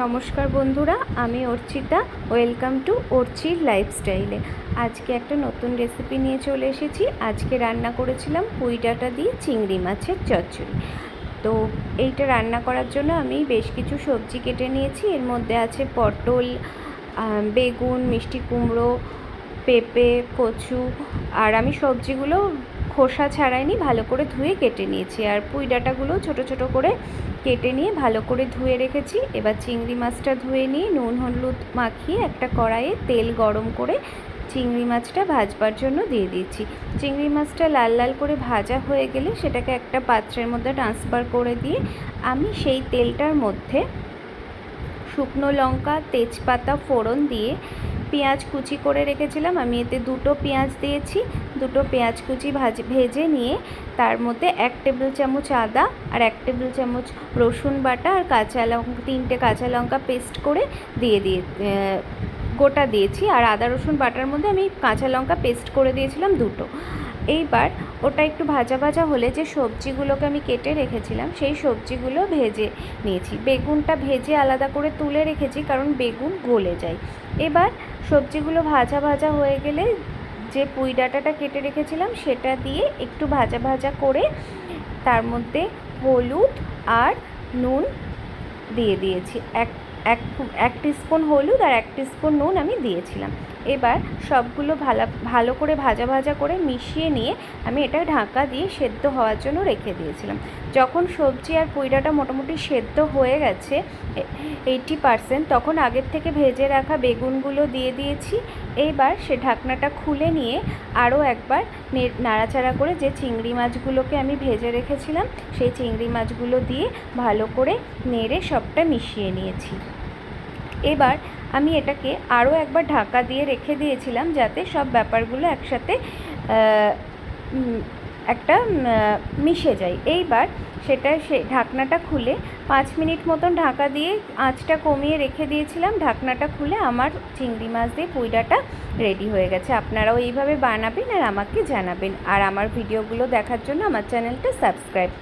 নমস্কার বন্ধুরা, আমি অর্চিতা। ওয়েলকাম টু অর্চির লাইফস্টাইলে আজকে একটা নতুন রেসিপি নিয়ে চলে এসেছি। আজকে রান্না করেছিলাম পুঁই ডাঁটা দিয়ে চিংড়ি মাছের চচ্চড়ি। তো এইটা রান্না করার জন্য আমি বেশ কিছু সবজি কেটে নিয়েছি। এর মধ্যে আছে পটল বেগুন, মিষ্টি কুমড়ো, পেঁপে, কচু, আর আমি সবজিগুলো খোসা ছাড়াইনি, ভালো করে ধুয়ে কেটে নিয়েছি। আর পুঁই ডাঁটাগুলো ছোট ছোট করে কেটে নিয়ে ভালো করে ধুয়ে রেখেছি। এবার চিংড়ি মাছটা ধুয়ে নিয়ে নুন, হলুদ মাখিয়ে একটা কড়াইয়ে তেল গরম করে চিংড়ি মাছটা ভাজবার জন্য দিয়ে দিয়েছি চিংড়ি মাছটা লাল লাল করে ভাজা হয়ে গেলে সেটাকে একটা পাত্রের মধ্যে ট্রান্সফার করে দিয়ে আমি সেই তেলটার মধ্যে শুকনো লঙ্কা, তেজপাতা, ফোড়ন দিয়ে পেঁয়াজ কুচি করে রেখেছিলাম। আমি এতে দুটো পেঁয়াজ দিয়েছি, দুটো পেঁয়াজ কুচি ভাজ, ভেজে নিয়ে তার মধ্যে এক টেবিল চামচ আদা আর এক টেবিল চামচ রসুন বাটা আর কাঁচা লঙ্কা তিনটে কাঁচা লঙ্কা পেস্ট করে দিয়ে দিয়ে গোটা দিয়েছি। আর আদা রসুন বাটার মধ্যে আমি কাঁচা লঙ্কা পেস্ট করে দিয়েছিলাম দুটো। এইবার ওটা একটু ভাজা ভাজা হলে যে সবজিগুলোকে আমি কেটে রেখেছিলাম, সেই সবজিগুলো ভেজে নিয়েছি। বেগুনটা ভেজে আলাদা করে তুলে রেখেছি কারণ বেগুন গলে যায়। এবার সবজিগুলো ভাজা ভাজা হয়ে গেলে যে পুঁই ডাঁটাটা কেটে রেখেছিলাম, সেটা দিয়ে একটু ভাজা ভাজা করে তার মধ্যে হলুদ আর নুন দিয়ে দিয়েছি। এক এক এক স্পুন হলুদ আর এক স্পুন নুন আমি দিয়েছিলাম। এবার সবগুলো ভালো ভালো করে ভাজা ভাজা করে মিশিয়ে নিয়ে আমি এটা ঢাকা দিয়ে সেদ্ধ হওয়ার জন্য রেখে দিয়েছিলাম। যখন সবজি আর পুইডাটা মোটামুটি সেদ্ধ হয়ে গেছে এইটি পারসেন্ট তখন আগের থেকে ভেজে রাখা বেগুনগুলো দিয়ে দিয়েছি। এইবার সে ঢাকনাটা খুলে নিয়ে আরও একবার নাড়াচাড়া করে যে চিংড়ি মাছগুলোকে আমি ভেজে রেখেছিলাম, সেই চিংড়ি মাছগুলো দিয়ে ভালো করে নেড়ে সবটা মিশিয়ে নিয়েছি। এবার আমি এটাকে আরও একবার ঢাকা দিয়ে রেখে দিয়েছিলাম যাতে সব ব্যাপারগুলো একসাথে একটা মিশে যায়। এইবার সেটা সে ঢাকনাটা খুলে পাঁচ মিনিট মতন ঢাকা দিয়ে আঁচটা কমিয়ে রেখে দিয়েছিলাম। ঢাকনাটা খুলে আমার চিংড়ি মাছ দিয়ে পুইডাটা রেডি হয়ে গেছে। আপনারাও এইভাবে বানাবেন আর আমাকে জানাবেন। আর আমার ভিডিওগুলো দেখার জন্য আমার চ্যানেলটা সাবস্ক্রাইব